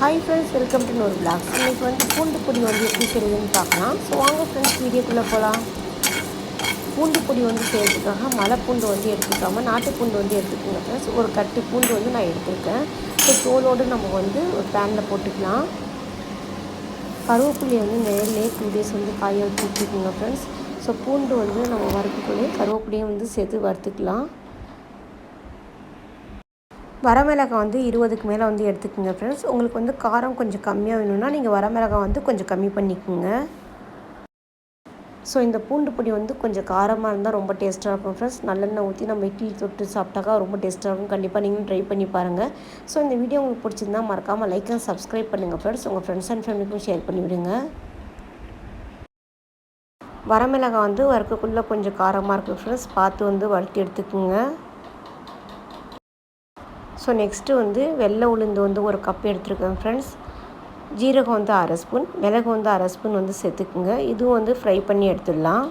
Hi friends welcome to ஒரு blog இன்றைக்கி வந்து பூண்டு பொடி வந்து எப்படி செய்யுதுன்னு பார்க்கலாம். ஸோ வாங்க ஃப்ரெண்ட்ஸ் வீடியோக்குள்ளே போகலாம் பூண்டு பொடி வந்து செய்கிறதுக்காக மலை பூண்டு வந்து எடுத்துக்காமல் நாட்டு பூண்டு வந்து எடுத்துக்கோங்க. ஃப்ரெண்ட்ஸ் ஒரு கட்டு பூண்டு வந்து நான் எடுத்துருக்கேன். ஸோ தோலோடு நம்ம வந்து ஒரு பேனில் போட்டுக்கலாம். கருவேப்பிலையை வந்து நேரிலே டூ டேஸ் வந்து காய வச்சு வச்சுக்கோங்க ஃப்ரெண்ட்ஸ் ஸோ பூண்டு வந்து நம்ம வறுக்கக்குள்ளே கருவேப்பிலையும் வந்து சேர்த்து வறுத்துக்கலாம். வரமிளகாய் வந்து இருபதுக்கு மேலே வந்து எடுத்துக்கோங்க ஃப்ரெண்ட்ஸ் உங்களுக்கு வந்து காரம் கொஞ்சம் கம்மியாக வேணும்னா நீங்கள் வரமிளகாய் வந்து கொஞ்சம் கம்மி பண்ணிக்கோங்க. ஸோ இந்த பூண்டு பொடி வந்து கொஞ்சம் காரமாக இருந்தால் ரொம்ப டேஸ்ட்டாக இருக்கும் ஃப்ரெண்ட்ஸ் நல்லெண்ணெய் ஊற்றி நம்ம இட்லி தொட்டு சாப்பிட்டாக்கா ரொம்ப டேஸ்ட்டாக இருக்கும். கண்டிப்பாக நீங்களும் ட்ரை பண்ணி பாருங்கள் ஸோ இந்த வீடியோ உங்களுக்கு பிடிச்சிருந்தா மறக்காமல் லைக் அண்ட் சப்ஸ்கிரைப் பண்ணுங்கள் ஃப்ரெண்ட்ஸ் உங்கள் ஃப்ரெண்ட்ஸ் அண்ட் ஃபேமிலிக்கும் ஷேர் பண்ணிவிடுங்க வரமிளகாய் வந்து வறுக்கக்குள்ளே கொஞ்சம் காரமாக இருக்குது ஃப்ரெண்ட்ஸ் பார்த்து வந்து வறுத்து எடுத்துக்கோங்க. ஸோ நெக்ஸ்ட்டு வந்து வெள்ளை உளுந்து வந்து ஒரு கப் எடுத்துருக்கேன் ஃப்ரெண்ட்ஸ் ஜீரகம் வந்து அரை ஸ்பூன் மிளகு வந்து அரை ஸ்பூன் வந்து சேர்த்துக்குங்க. இதுவும் வந்து ஃப்ரை பண்ணி எடுத்துடலாம்.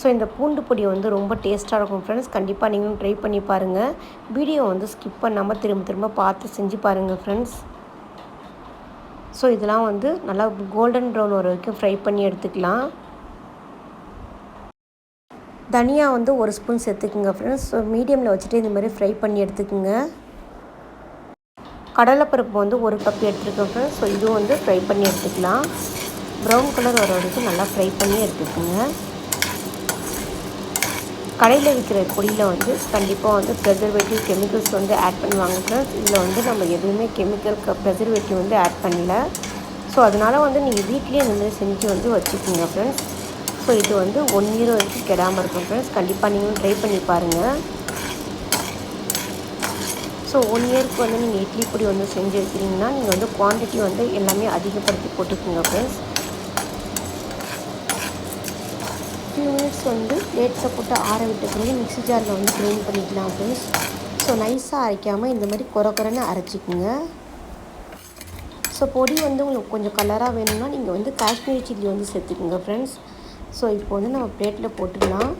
ஸோ இந்த பூண்டு பொடி வந்து ரொம்ப டேஸ்ட்டாக இருக்கும் ஃப்ரெண்ட்ஸ் கண்டிப்பாக நீங்களும் ட்ரை பண்ணி பாருங்கள் வீடியோ வந்து ஸ்கிப் பண்ணாமல் திரும்ப திரும்ப பார்த்து செஞ்சு பாருங்கள் ஃப்ரெண்ட்ஸ் ஸோ இதெல்லாம் வந்து நல்லா கோல்டன் ப்ரௌன் வர வரைக்கும் ஃப்ரை பண்ணி எடுத்துக்கலாம். தனியாக வந்து ஒரு ஸ்பூன் சேர்த்துக்குங்க ஃப்ரெண்ட்ஸ் ஸோ மீடியமில் வச்சுட்டு இந்த மாதிரி ஃப்ரை பண்ணி எடுத்துக்குங்க. கடலைப்பருப்பு வந்து ஒரு கப் எடுத்துருக்கேன் ஃப்ரெண்ட்ஸ் ஸோ இதுவும் வந்து ஃப்ரை பண்ணி எடுத்துக்கலாம். ப்ரௌன் கலர் வர வரைக்கும் நல்லா ஃப்ரை பண்ணி எடுத்துக்கோங்க. கடையில் விற்கிற பொடியில் வந்து கண்டிப்பாக வந்து ப்ரெசர்வேட்டிவ் கெமிக்கல்ஸ் வந்து ஆட் பண்ணுவாங்க ஃப்ரெண்ட்ஸ் இதில் வந்து நம்ம எதுவுமே கெமிக்கல் ப்ரெசர்வேட்டிவ் வந்து ஆட் பண்ணல. ஸோ அதனால் வந்து நீங்கள் வீட்லேயே இந்த மாதிரி செஞ்சு வந்து வச்சுக்கோங்க ஃப்ரெண்ட்ஸ் ஸோ இது வந்து ஒன் இயர் வரைக்கும் கெடாமல் இருக்கும் ஃப்ரெண்ட்ஸ் கண்டிப்பாக நீங்களும் ட்ரை பண்ணி பாருங்கள் ஸோ ஒன் இயர்க்கு வந்து நீங்கள் இட்லி பொடி வந்து செஞ்சு வைக்கிறீங்கன்னா நீங்கள் வந்து குவான்டிட்டி வந்து எல்லாமே அதிகப்படுத்தி போட்டுக்கோங்க ஃப்ரெண்ட்ஸ் ஃபியூ மினிட்ஸ் வந்து பிளேட்ஸை போட்டு ஆற விட்ட பிறகு மிக்ஸி ஜாரில் வந்து க்ளீன் பண்ணிக்கலாம் ஃப்ரெண்ட்ஸ் ஸோ நைஸாக அரைக்காமல் இந்த மாதிரி குறை குறைன்னு அரைச்சிக்கோங்க. ஸோ பொடி வந்து உங்களுக்கு கொஞ்சம் கலராக வேணும்னா நீங்கள் வந்து காஷ்மீரி சில்லி வந்து சேர்த்துக்குங்க ஃப்ரெண்ட்ஸ் ஸோ இப்போ வந்து நம்ம பிளேட்டில் போட்டுக்கலாம்.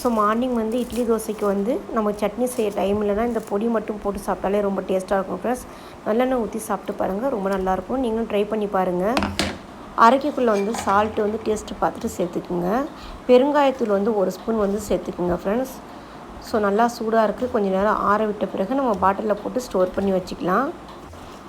ஸோ மார்னிங் வந்து இட்லி தோசைக்கு வந்து நம்ம சட்னி செய்ய டைம் இல்லைனா இந்த பொடி மட்டும் போட்டு சாப்பிட்டாலே ரொம்ப டேஸ்ட்டாக இருக்கும் ஃப்ரெண்ட்ஸ் நல்லெண்ணெய் ஊற்றி சாப்பிட்டு பாருங்கள் ரொம்ப நல்லாயிருக்கும் நீங்களும் ட்ரை பண்ணி பாருங்கள் அரைக்கக்குள்ளே வந்து சால்ட்டு வந்து டேஸ்ட்டு பார்த்துட்டு சேர்த்துக்குங்க. பெருங்காயத்தூள் வந்து ஒரு ஸ்பூன் வந்து சேர்த்துக்குங்க ஃப்ரெண்ட்ஸ் ஸோ நல்லா சூடாக இருக்குது கொஞ்சம் நேரம் ஆற விட்ட பிறகு நம்ம பாட்டிலில் போட்டு ஸ்டோர் பண்ணி வச்சுக்கலாம்.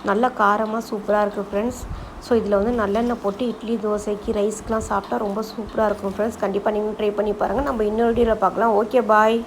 நல்லா காரமாக சூப்பராக இருக்குது ஃப்ரெண்ட்ஸ் ஸோ இதில் வந்து நல்லெண்ணெய் போட்டு இட்லி தோசைக்கு ரைஸ்க்கெலாம் சாப்பிட்டா ரொம்ப சூப்பராக இருக்கும் ஃப்ரெண்ட்ஸ் கண்டிப்பாக நீங்களும் ட்ரை பண்ணி பாருங்கள் நம்ம இன்னொரு வீடியோவில் பார்க்கலாம். Okay bye